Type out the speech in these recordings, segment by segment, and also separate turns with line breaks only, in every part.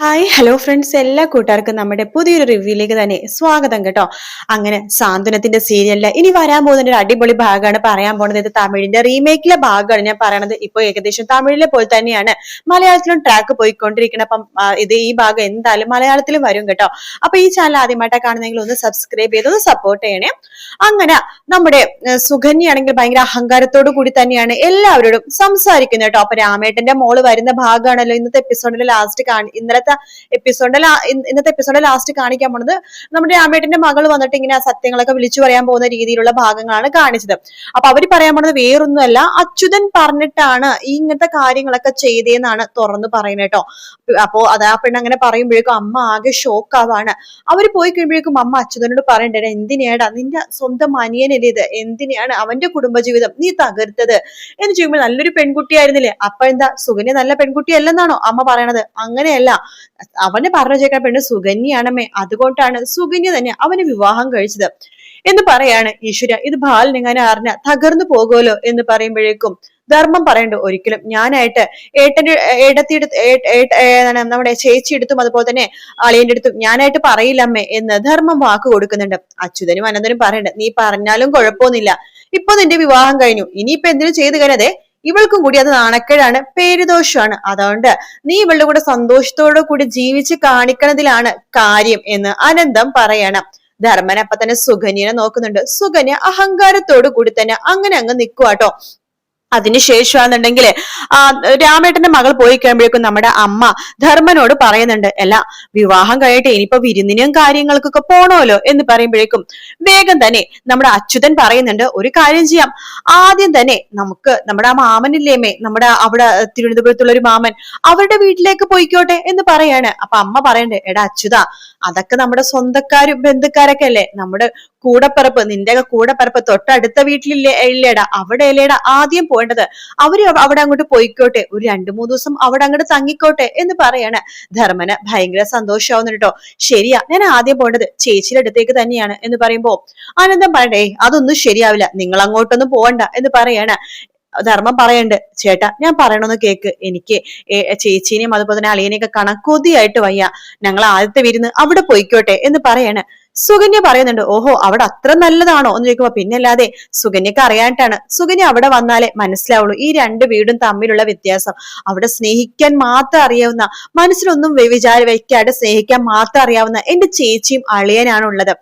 Hi hello friends എല്ലാ കൂട്ടുകാർക്കും നമ്മുടെ പുതിയൊരു റിവ്യൂയിലേക്ക് തന്നെ സ്വാഗതം കേട്ടോ. അങ്ങനെ സാന്ത്വനത്തിന്റെ സീരിയലിൽ ഇനി വരാൻ പോകുന്ന ഒരു അടിപൊളി ഭാഗമാണ് പറയാൻ പോകുന്നത്. ഇത് തമിഴിന്റെ റീമേക്കിലെ ഭാഗമാണ് ഞാൻ പറയണത്. ഇപ്പൊ ഏകദേശം തമിഴിലെ പോലെ തന്നെയാണ് മലയാളത്തിലും ട്രാക്ക് പോയിക്കൊണ്ടിരിക്കണം അപ്പം ഇത് ഈ ഭാഗം എന്തായാലും മലയാളത്തിലും വരും കേട്ടോ. അപ്പൊ ഈ ചാനൽ ആദ്യമായിട്ടാണ് കാണുന്നെങ്കിൽ ഒന്ന് സബ്സ്ക്രൈബ് ചെയ്ത് ഒന്ന് സപ്പോർട്ട് ചെയ്യണേ. അങ്ങനെ നമ്മുടെ സുകന്യാണെങ്കിൽ ഭയങ്കര അഹങ്കാരത്തോടു കൂടി തന്നെയാണ് എല്ലാവരോടും സംസാരിക്കുന്നത് കേട്ടോ. അപ്പൊ രാമേട്ടന്റെ മോൾ വരുന്ന ഭാഗമാണല്ലോ ഇന്നത്തെ എപ്പിസോഡിന്റെ ലാസ്റ്റ് കാണി ഇന്നലത്തെ എപ്പിസോഡിന്റെ ഇന്നത്തെ എപ്പിസോഡിന്റെ ലാസ്റ്റ് കാണിക്കാൻ പോണത് നമ്മുടെ രാമേട്ടന്റെ മകൾ വന്നിട്ട് ഇങ്ങനെ സത്യങ്ങളൊക്കെ വിളിച്ചു പറയാൻ പോകുന്ന രീതിയിലുള്ള ഭാഗങ്ങളാണ് കാണിച്ചത്. അപ്പൊ അവർ പറയാൻ പോണത് വേറൊന്നുമല്ല അച്യുതൻ പറഞ്ഞിട്ടാണ് ഈ ഇങ്ങനത്തെ കാര്യങ്ങളൊക്കെ ചെയ്തേന്നാണ് തുറന്നു പറയുന്നത് കേട്ടോ. അപ്പോ അത് പെണ്ണ് അങ്ങനെ പറയുമ്പോഴേക്കും അമ്മ ആകെ ഷോക്ക് ആവാണ്. അവർ പോയി കഴിയുമ്പോഴേക്കും അമ്മ അച്യുതനോട് പറയണ്ടേ എന്തിനേടാ? നിന്റെ സ്വന്തം അനിയനല്ലേ ഇത്? എന്തിനാണ് അവന്റെ കുടുംബജീവിതം നീ തകർത്തത്? എന്ന് ചോദിക്കുമ്പോൾ നല്ലൊരു പെൺകുട്ടിയായിരുന്നില്ലേ? അപ്പൊ എന്താ സുകന്യ നല്ല പെൺകുട്ടിയല്ലെന്നാണോ അമ്മ പറയണത്? അങ്ങനെയല്ല. അവനെ പറഞ്ഞു ചേക്കാൻ പെണ്ണ് സുകന്യാണമ്മേ അതുകൊണ്ടാണ് സുകന്യ തന്നെ അവന് വിവാഹം കഴിച്ചത്. എന്ന് പറയാണ് ഈശ്വര. ഇത് ബാലൻ എങ്ങനെ അറിഞ്ഞ തകർന്നു പോകുമല്ലോ എന്ന് പറയുമ്പോഴേക്കും ധർമ്മം പറയണ്ട ഒരിക്കലും ഞാനായിട്ട് ഏട്ടന്റെ ഏടത്തിയുടെ നമ്മുടെ ചേച്ചി എടുത്തും അതുപോലെ തന്നെ അളിയന്റെ അടുത്തും ഞാനായിട്ട് പറയില്ലമ്മേ എന്ന് ധർമ്മം വാക്ക് കൊടുക്കുന്നുണ്ട്. അച്യുതനും അനന്തനും പറയണ്ട. നീ പറഞ്ഞാലും കുഴപ്പമൊന്നുമില്ല. ഇപ്പൊ നിന്റെ വിവാഹം കഴിഞ്ഞു. ഇനിയിപ്പൊ എന്തിനും ചെയ്തു കഴിഞ്ഞതെ ഇവൾക്കും കൂടി അത് നാണക്കേടാണ് പേരുദോഷമാണ്. അതുകൊണ്ട് നീ ഇവളുടെ കൂടെ സന്തോഷത്തോടു കൂടി ജീവിച്ച് കാണിക്കണതിലാണ് കാര്യം എന്ന് അനന്തം പറയണം. ധർമ്മൻ അപ്പൊ തന്നെ സുകന്യനെ നോക്കുന്നുണ്ട്. സുകന്യ അഹങ്കാരത്തോടു കൂടി തന്നെ അങ്ങനെ അങ്ങ് നിൽക്കുവാട്ടോ അതിനുശേഷമാണെന്നുണ്ടെങ്കിൽ ആ രാമേട്ടന്റെ മകൾ പോയി കഴിയുമ്പോഴേക്കും നമ്മുടെ അമ്മ ധർമ്മനോട് പറയുന്നുണ്ട് അല്ല വിവാഹം കഴിയട്ടെ ഇനിയിപ്പോ വിരുന്നിനും കാര്യങ്ങൾക്കൊക്കെ പോണോലോ? എന്ന് പറയുമ്പോഴേക്കും വേഗം തന്നെ നമ്മുടെ അച്യുതൻ പറയുന്നുണ്ട് ഒരു കാര്യം ചെയ്യാം. ആദ്യം തന്നെ നമുക്ക് നമ്മുടെ ആ മാമനില്ലേമേ നമ്മുടെ അവിടെ തിരുവനന്തപുരത്തുള്ള ഒരു മാമൻ അവരുടെ വീട്ടിലേക്ക് പോയിക്കോട്ടെ എന്ന് പറയാണ്. അപ്പൊ അമ്മ പറയണ്ടേ എടാ അച്യുത അതൊക്കെ നമ്മുടെ സ്വന്തക്കാരും ബന്ധുക്കാരൊക്കെ അല്ലേ? നമ്മുടെ കൂടപ്പിറപ്പ് നിന്റെ കൂടപ്പിറപ്പ് തൊട്ടടുത്ത വീട്ടിലില്ലേ ഇല്ലേടാ അവിടെ ഇല്ലേടാ ആദ്യം പോകേണ്ടത്. അവർ അവിടെ അങ്ങോട്ട് പോയിക്കോട്ടെ. ഒരു രണ്ടു മൂന്ന് ദിവസം അവിടെ അങ്ങോട്ട് തങ്ങിക്കോട്ടെ എന്ന് പറയാണ്. ധർമ്മന് ഭയങ്കര സന്തോഷമാവുന്നു കേട്ടോ. ശരിയാ ഞാൻ ആദ്യം പോകേണ്ടത് ചേച്ചിയുടെ അടുത്തേക്ക് തന്നെയാണ് എന്ന് പറയുമ്പോ ആനന്ദം പറയണ്ടേ അതൊന്നും ശരിയാവില്ല. നിങ്ങൾ അങ്ങോട്ടൊന്നും പോകണ്ട എന്ന് പറയാണ്. ധർമ്മം പറയണ്ട് ചേട്ടാ ഞാൻ പറയണമെന്ന് കേക്ക്. എനിക്ക് ചേച്ചീനെയും അതുപോലെ തന്നെ അളിയനെയൊക്കെ കണക്കൊതിയായിട്ട് വയ്യ. ഞങ്ങൾ ആദ്യത്തെ വിരുന്ന് അവിടെ പോയിക്കോട്ടെ എന്ന് പറയാണ്. സുകന്യ പറയുന്നുണ്ട് ഓഹോ അവിടെ അത്ര നല്ലതാണോ? എന്ന് ചോദിക്കുമ്പോ പിന്നല്ലാതെ സുകന്യക്ക് അറിയാനായിട്ടാണ് സുകന്യ അവിടെ വന്നാലേ മനസ്സിലാവുള്ളൂ ഈ രണ്ട് വീടും തമ്മിലുള്ള വ്യത്യാസം. അവിടെ സ്നേഹിക്കാൻ മാത്രം അറിയാവുന്ന മനസ്സിലൊന്നും വിചാര വെക്കാതെ സ്നേഹിക്കാൻ മാത്രം അറിയാവുന്ന എന്റെ ചേച്ചിയും അളിയനാണുള്ളത്.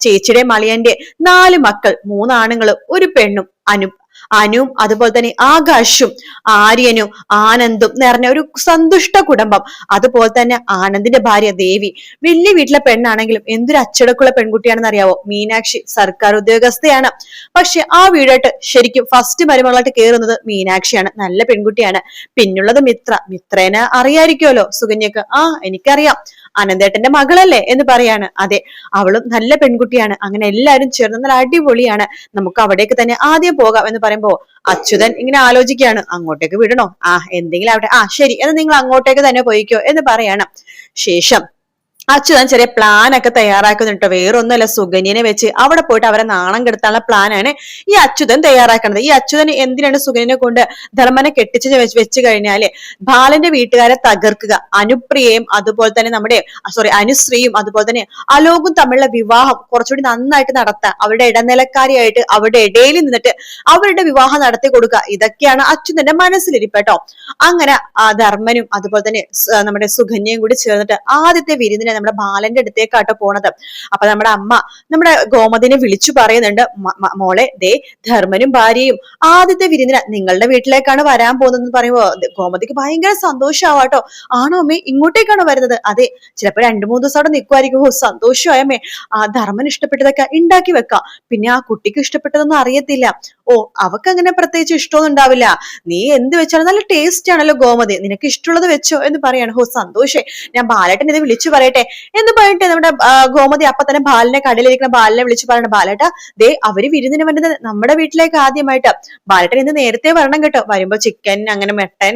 ചേച്ചിയുടെ അളിയന്റെ നാല് മക്കൾ മൂന്നാണുങ്ങളും ഒരു പെണ്ണും അനു അനുവും അതുപോലെ തന്നെ ആകാശും ആര്യനും ആനന്ദും നിറഞ്ഞ ഒരു സന്തുഷ്ട കുടുംബം. അതുപോലെ തന്നെ ആനന്ദിന്റെ ഭാര്യ ദേവി. വലിയ വീട്ടിലെ പെണ്ണാണെങ്കിലും എന്തൊരു അച്ചടക്കുള്ള പെൺകുട്ടിയാണെന്ന് അറിയാവോ? മീനാക്ഷി സർക്കാർ ഉദ്യോഗസ്ഥയാണ്. പക്ഷെ ആ വീടായിട്ട് ശരിക്കും ഫസ്റ്റ് മരുമകളായിട്ട് കയറുന്നത് മീനാക്ഷിയാണ്. നല്ല പെൺകുട്ടിയാണ്. പിന്നുള്ളത് മിത്ര. മിത്രേനെ അറിയായിരിക്കുമല്ലോ സുകന്യക്ക് ആ എനിക്കറിയാം. അനന്തേട്ടന്റെ മകളല്ലേ എന്ന് പറയാണ്. അതെ അവളും നല്ല പെൺകുട്ടിയാണ്. അങ്ങനെ എല്ലാവരും ചേർന്ന് നല്ല അടിപൊളിയാണ്. നമുക്ക് അവിടേക്ക് തന്നെ ആദ്യം പോകാം എന്ന് പറയുമ്പോ അച്യുതൻ ഇങ്ങനെ ആലോചിക്കുകയാണ്. അങ്ങോട്ടേക്ക് വിടണോ? ആ എന്തെങ്കിലും അവിടെ ആ ശരി എന്നാൽ നിങ്ങൾ അങ്ങോട്ടേക്ക് തന്നെ പോയിക്കോ എന്ന് പറയാണ്. ശേഷം അച്യുതൻ ചെറിയ പ്ലാൻ ഒക്കെ തയ്യാറാക്കുന്നുണ്ട്. വേറൊന്നുമല്ല സുഗന്യനെ വെച്ച് അവിടെ പോയിട്ട് അവരെ നാണം കെടുത്താനുള്ള പ്ലാനാണ് ഈ അച്യുതൻ തയ്യാറാക്കുന്നത് ഈ അച്യുതൻ എന്തിനാണ് സുഗന്യനെ കൊണ്ട് ധർമ്മനെ കെട്ടിച്ച് വെച്ച് കഴിഞ്ഞാൽ? ബാലന്റെ വീട്ടുകാരെ തകർക്കുക. അനുപ്രിയയും അതുപോലെ തന്നെ നമ്മുടെ സോറി അനുശ്രീയും അതുപോലെ തന്നെ അലോകും തമ്മിലുള്ള വിവാഹം കുറച്ചുകൂടി നന്നായിട്ട് നടത്താൻ അവരുടെ ഇടനിലക്കാരിയായിട്ട് അവരുടെ ഇടയിൽ നിന്നിട്ട് അവരുടെ വിവാഹം നടത്തി കൊടുക്കുക. ഇതൊക്കെയാണ് അച്യുതന്റെ മനസ്സിലിരിപ്പട്ടോ അങ്ങനെ ധർമ്മനും അതുപോലെ തന്നെ നമ്മുടെ സുഗന്യയും കൂടി ചേർന്നിട്ട് ആദ്യത്തെ വിരുന്നിനെ നമ്മുടെ ബാലന്റെ അടുത്തേക്കാട്ടോ പോണത്. അപ്പൊ നമ്മുടെ അമ്മ നമ്മുടെ ഗോമതിനെ വിളിച്ചു പറയുന്നുണ്ട് "മ- മ- മോളെ ദേ ധർമ്മനും ഭാര്യയും ആദ്യത്തെ വിരുന്നിന് നിങ്ങളുടെ വീട്ടിലേക്കാണ് വരാൻ പോകുന്നതെന്ന് പറയുമ്പോ ഗോമതിക്ക് ഭയങ്കര സന്തോഷമാവാട്ടോ ആണോ അമ്മേ ഇങ്ങോട്ടേക്കാണോ വരുന്നത്? അതെ ചിലപ്പോ രണ്ടു മൂന്ന് ദിവസം അവിടെ നിൽക്കുമായിരിക്കും ഓ സന്തോഷമായമ്മേ ആ ധർമ്മൻ ഇഷ്ടപ്പെട്ടതൊക്കെ ഉണ്ടാക്കി വെക്കാം. പിന്നെ ആ കുട്ടിക്ക് ഇഷ്ടപ്പെട്ടതൊന്നും അറിയത്തില്ല. ഓ അവക്ക് അങ്ങനെ പ്രത്യേകിച്ച് ഇഷ്ടമൊന്നും ഉണ്ടാവില്ല നീ എന്ത് വെച്ചാലും നല്ല ടേസ്റ്റ് ആണല്ലോ ഗോമതി. നിനക്ക് ഇഷ്ടമുള്ളത് വെച്ചോ എന്ന് പറയാണ്. ഹോ സന്തോഷേ. ഞാൻ ബാലേട്ടൻ ഇത് വിളിച്ചു പറയട്ടെ എന്ന് പറഞ്ഞിട്ട് നമ്മുടെ ഗോമതി അപ്പൊ തന്നെ ബാലിനെ കടയിലിരിക്കുന്ന ബാലിനെ വിളിച്ചു പറയണം. ബാലേട്ട ദേ അവർ വിരുന്നിന് വേണ്ടത് നമ്മുടെ വീട്ടിലേക്ക് ആദ്യമായിട്ട്. ബാലേട്ടൻ ഇന്ന് നേരത്തെ വരണം കേട്ടോ. വരുമ്പോ ചിക്കൻ അങ്ങനെ മെട്ടൻ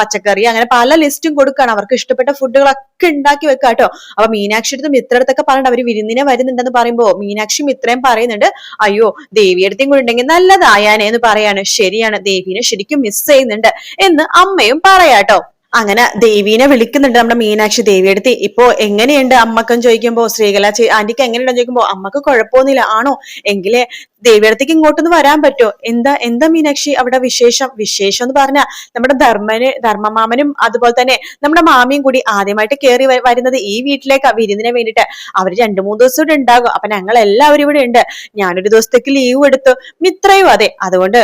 പച്ചക്കറി അങ്ങനെ പല ലിസ്റ്റും കൊടുക്കാണ്. അവർക്ക് ഇഷ്ടപ്പെട്ട ഫുഡുകളൊക്കെ ഉണ്ടാക്കി വെക്കാം കേട്ടോ. അപ്പൊ മീനാക്ഷി അടുത്ത് മിത്രടുത്തൊക്കെ പറഞ്ഞിട്ട് അവർ വിരുന്നിനെ വരുന്നുണ്ടെന്ന് പറയുമ്പോ മീനാക്ഷി ഇത്രയും പറയുന്നുണ്ട്. അയ്യോ ദേവിയടുത്തും കൂടെ ഉണ്ടെങ്കിൽ നല്ലതായാനേ എന്ന് പറയാണ്. ശരിയാണ് ദേവീനെ ശരിക്കും മിസ് ചെയ്യുന്നുണ്ട് എന്ന് അമ്മയും പറയാട്ടോ. അങ്ങനെ ദേവീനെ വിളിക്കുന്നുണ്ട് നമ്മുടെ മീനാക്ഷി ദേവിയെടുത്ത്. ഇപ്പോ എങ്ങനെയുണ്ട് അമ്മക്കം ചോദിക്കുമ്പോ ശ്രീകല ആന്റിക്ക് എങ്ങനെയുണ്ടെന്ന് ചോദിക്കുമ്പോ അമ്മയ്ക്ക് കുഴപ്പമൊന്നുമില്ല. ആണോ? എങ്കിലേ ദേവിയടത്തേക്ക് ഇങ്ങോട്ടൊന്ന് വരാൻ പറ്റുമോ എന്താ എന്താ മീനാക്ഷി അവിടെ വിശേഷം? വിശേഷം എന്ന് പറഞ്ഞാ നമ്മുടെ ധർമ്മന് ധർമ്മമാമനും അതുപോലെ തന്നെ നമ്മുടെ മാമിയും കൂടി ആദ്യമായിട്ട് കയറി വരുന്നത് ഈ വീട്ടിലേക്ക് വിരുന്നിന് വേണ്ടിയിട്ട്. അവർ രണ്ടു മൂന്ന് ദിവസം ഇവിടെ ഉണ്ടാകും. അപ്പൊ ഞങ്ങൾ എല്ലാവരും ഇവിടെ ഉണ്ട്. ഞാനൊരു ദിവസത്തേക്ക് ലീവ് എടുത്തു. മിത്രയും അതെ. അതുകൊണ്ട്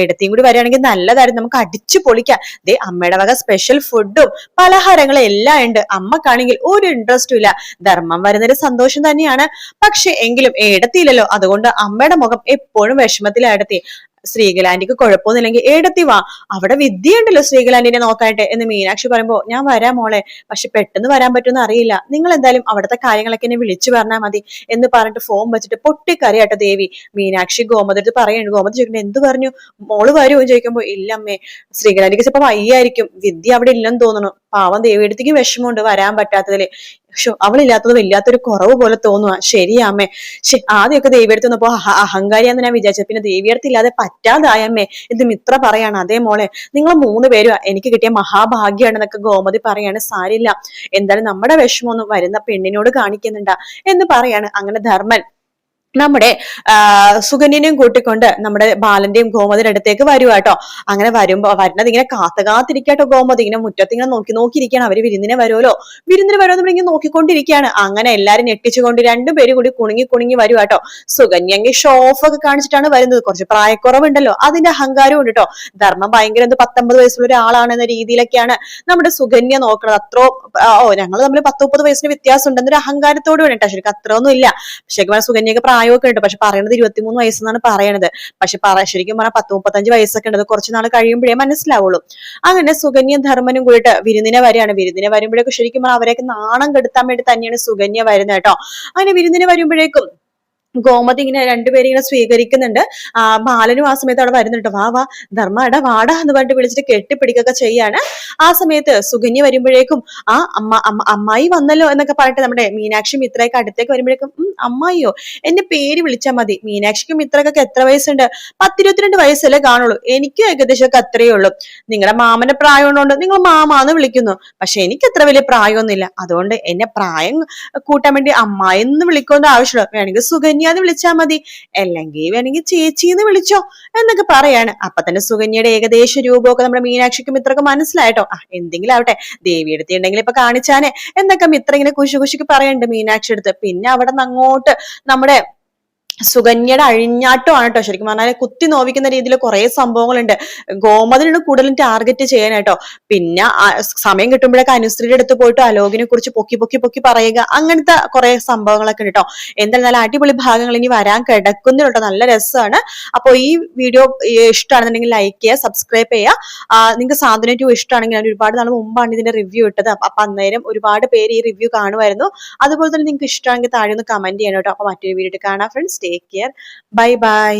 ഏടത്തിയും കൂടി വരികയാണെങ്കിൽ നല്ലതായിരുന്നു. നമുക്ക് അടിച്ചു പൊളിക്കാം. ദേ അമ്മയുടെ വക ഫുഡും പലഹാരങ്ങളും എല്ലാം ഉണ്ട്. അമ്മക്കാണെങ്കിൽ ഒരു ഇൻട്രസ്റ്റും ഇല്ല. ധർമ്മം വരുന്നൊരു സന്തോഷം തന്നെയാണ്. പക്ഷെ എങ്കിലും ഏടത്തിയില്ലല്ലോ. അതുകൊണ്ട് അമ്മയുടെ മുഖം എപ്പോഴും വിഷമത്തിലായിടത്തി ശ്രീകലാന്റിക്ക് കുഴപ്പമൊന്നുമില്ലെങ്കിൽ ഏടത്തി വാ. അവിടെ വിദ്യയുണ്ടല്ലോ ശ്രീകലാന്റിനെ നോക്കാനായിട്ട്. എന്ന് മീനാക്ഷി പറയുമ്പോ ഞാൻ വരാം മോളെ. പക്ഷെ പെട്ടെന്ന് വരാൻ പറ്റുമെന്ന് അറിയില്ല. നിങ്ങൾ എന്തായാലും അവിടുത്തെ കാര്യങ്ങളൊക്കെ എന്നെ വിളിച്ചു പറഞ്ഞാൽ മതി. എന്ന് പറഞ്ഞിട്ട് ഫോൺ വെച്ചിട്ട് പൊട്ടിക്കറിയാട്ടോ ദേവി. മീനാക്ഷി ഗോമതി പറയുന്നു ഗോമതി ചോദിക്കുന്നത് എന്ത് പറഞ്ഞു? മോൾ വരുമോ എന്ന് ചോദിക്കുമ്പോ ഇല്ല അമ്മേ. ശ്രീകലാന്റിക്ക് ചിലപ്പോ വയ്യായിരിക്കും. വിദ്യ അവിടെ ഇല്ലെന്ന് തോന്നുന്നു. പാവം ദേവിയെടുത്തേക്ക് വിഷമമുണ്ട് വരാൻ പറ്റാത്തതിൽ. ഷോ അവളില്ലാത്തത് വല്ലാത്തൊരു കുറവ് പോലെ തോന്നുക ശരിയാമ്മേ ശെ ആദ്യമൊക്കെ ദേവിയെടുത്ത് വന്നപ്പോ അഹങ്കാരിയാന്ന് ഞാൻ വിചാരിച്ചത്. പിന്നെ ദേവിയെടുത്ത് ഇല്ലാതെ പറ്റാതായമ്മേ ഇത് മിത്ര പറയാണ്. അതേ മോളെ നിങ്ങൾ മൂന്ന് പേരും എനിക്ക് കിട്ടിയ മഹാഭാഗ്യമാണെന്നൊക്കെ ഗോമതി പറയാണ്. സാരില്ല. എന്തായാലും നമ്മുടെ വിഷമമൊന്നും വരുന്ന പെണ്ണിനോട് കാണിക്കുന്നുണ്ടാ എന്ന് പറയാണ്. അങ്ങനെ ധർമ്മൻ. നമ്മുടെ സുഗന്യനെയും കൂട്ടിക്കൊണ്ട് നമ്മുടെ ബാലന്റെയും ഗോമതിയുടെ അടുത്തേക്ക് വരുക കേട്ടോ അങ്ങനെ വരുമ്പോ വരുന്നത് ഇങ്ങനെ കാത്തു കാത്തിരിക്കാട്ടോ ഗോമതി. ഇങ്ങനെ മുറ്റത്ത് ഇങ്ങനെ നോക്കി നോക്കിയിരിക്കുകയാണ് അവർ വിരുന്നിനെ വരുമല്ലോ. വിരുന്നിന് വരുമോ നമ്മൾ ഇങ്ങനെ നോക്കിക്കൊണ്ടിരിക്കുകയാണ് അങ്ങനെ എല്ലാരും ഞെട്ടിച്ചുകൊണ്ട് രണ്ടുപേരും കൂടി കുണുങ്ങി കുണുങ്ങി വരുക കേട്ടോ സുകന്യങ്ങി ഷോഫ് ഒക്കെ കാണിച്ചിട്ടാണ് വരുന്നത്. കുറച്ച് പ്രായക്കുറവുണ്ടല്ലോ. അതിന്റെ അഹങ്കാരവും ഉണ്ട് കേട്ടോ ധർമ്മം ഭയങ്കര എന്ത് പത്തൊമ്പത് വയസ്സുള്ള ഒരാളാണ് എന്ന രീതിയിലൊക്കെയാണ് നമ്മുടെ സുകന്യ നോക്കുന്നത് അത്രോ ഓ ഞങ്ങൾ തമ്മിൽ മുപ്പത് വയസ്സിന് വ്യത്യാസം ഉണ്ടെന്നൊരു അഹങ്കാരത്തോട് വേണ്ടിട്ടാ ശരിക്കും അത്ര ഒന്നും ഇല്ല ശരിക്കും സുഗന്യൊക്കെ സുകന്യക്ക് പ്രായമൊക്കെ ഉണ്ട്. പക്ഷെ പറയുന്നത് ഇരുപത്തിമൂന്ന് വയസ്സെന്നാണ് പറയണത്. പക്ഷെ പറ ശരിക്കും പറഞ്ഞാൽ പത്ത് മുപ്പത്തഞ്ച് വയസ്സൊക്കെ ഉണ്ട്. കുറച്ച് നാൾ കഴിയുമ്പോഴേ മനസ്സിലാവുള്ളൂ. അങ്ങനെ സുഗന്യ ധർമ്മനും കൂടിയിട്ട് വിരുന്നിനെ വരികയാണ്. വിരുന്നിനെ വരുമ്പോഴേക്കും ശരിക്കും പറഞ്ഞാൽ അവരെയൊക്കെ നാണം കെടുത്താൻ വേണ്ടി തന്നെയാണ് സുകന്യ വരുന്നത് കേട്ടോ. അങ്ങനെ വിരുന്നിന് വരുമ്പോഴേക്കും ഗോമതി ഇങ്ങനെ രണ്ടുപേരും ഇങ്ങനെ സ്വീകരിക്കുന്നുണ്ട്. ആ ബാലനും ആ സമയത്ത് അവിടെ വരുന്നുണ്ട്. വാ വാ ധർമ്മ എടാ വാടാ എന്ന് പറഞ്ഞിട്ട് വിളിച്ചിട്ട് കെട്ടിപ്പിടിക്കൊക്കെ ചെയ്യാണ്. ആ സമയത്ത് സുകന്യ വരുമ്പോഴേക്കും ആ അമ്മ അമ്മ അമ്മായി വന്നല്ലോ എന്നൊക്കെ പറഞ്ഞിട്ട് നമ്മുടെ മീനാക്ഷി മിത്രയൊക്കെ അടുത്തേക്ക് വരുമ്പോഴേക്കും അമ്മായിയോ? എന്റെ പേര് വിളിച്ചാൽ മതി. മീനാക്ഷിക്കും മിത്രക്കൊക്കെ എത്ര വയസ്സുണ്ട്? പത്തിരുപത്തിരണ്ട് വയസ്സല്ലേ കാണുള്ളൂ. എനിക്കും ഏകദേശം ഒക്കെ അത്രയേ ഉള്ളൂ. നിങ്ങളുടെ മാമന്റെ പ്രായം ഉള്ളതുകൊണ്ട് നിങ്ങൾ മാമാന്ന് വിളിക്കുന്നു. പക്ഷെ എനിക്ക് അത്ര വലിയ പ്രായമൊന്നുമില്ല. അതുകൊണ്ട് എന്നെ പ്രായം കൂട്ടാൻ വേണ്ടി അമ്മായി എന്ന് വിളിക്കേണ്ട ആവശ്യമുള്ളൂ. വേണമെങ്കിൽ സുകന്യ എന്ന് വിളിച്ചാൽ മതി. അല്ലെങ്കിൽ വേണമെങ്കിൽ ചേച്ചി എന്ന് വിളിച്ചോ എന്നൊക്കെ പറയാണ്. അപ്പൊ തന്നെ സുകന്യയുടെ ഏകദേശ രൂപമൊക്കെ നമ്മുടെ മീനാക്ഷിക്കും മിത്രക്ക് മനസ്സിലായിട്ടോ. ആ എന്തെങ്കിലും ആവട്ടെ. ദേവി എടുത്തിട്ടുണ്ടെങ്കിൽ ഇപ്പൊ കാണിച്ചാനെ എന്നൊക്കെ മിത്ര ഇങ്ങനെ കുശി കുശിക്ക് പറയുന്നുണ്ട് മീനാക്ഷി എടുത്ത് പിന്നെ അവിടെ നിന്ന് അങ്ങോട്ട് നമ്മുടെ സുകന്യയുടെ അഴിഞ്ഞാട്ടമാണ് കേട്ടോ ശരിക്കും പറഞ്ഞാൽ കുത്തി നോവിക്കുന്ന രീതിയിൽ കുറെ സംഭവങ്ങളുണ്ട്. ഗോമതിനാണ് കൂടുതലും ടാർഗറ്റ് ചെയ്യാനായിട്ടോ പിന്നെ സമയം കിട്ടുമ്പോഴൊക്കെ അനുശ്രീയുടെ അടുത്ത് പോയിട്ട് അലോകിനെ കുറിച്ച് പൊക്കി പൊക്കി പൊക്കി പറയുക അങ്ങനത്തെ കുറെ സംഭവങ്ങളൊക്കെ ഉണ്ട് കേട്ടോ എന്തായാലും നല്ല അടിപൊളി ഭാഗങ്ങൾ ഇനി വരാൻ കിടക്കുന്നു കേട്ടോ നല്ല രസമാണ്. അപ്പോൾ ഈ വീഡിയോ ഇഷ്ടമാണെന്നുണ്ടെങ്കിൽ ലൈക്ക് ചെയ്യുക സബ്സ്ക്രൈബ് ചെയ്യുക. നിങ്ങൾക്ക് സാധനം ടു ഇഷ്ടമാണെങ്കിൽ ഞാൻ ഒരുപാട് നാൾ മുമ്പാണ് ഇതിന്റെ റിവ്യൂ ഇട്ടത്. അപ്പൊ അന്നേരം ഒരുപാട് പേര് ഈ റിവ്യൂ കാണുമായിരുന്നു. അതുപോലെ തന്നെ നിങ്ങൾക്ക് ഇഷ്ടമാണെങ്കിൽ താഴെ ഒന്ന് കമന്റ് ചെയ്യണം കേട്ടോ അപ്പൊ മറ്റൊരു വീഡിയോ കാണാം friends take care bye bye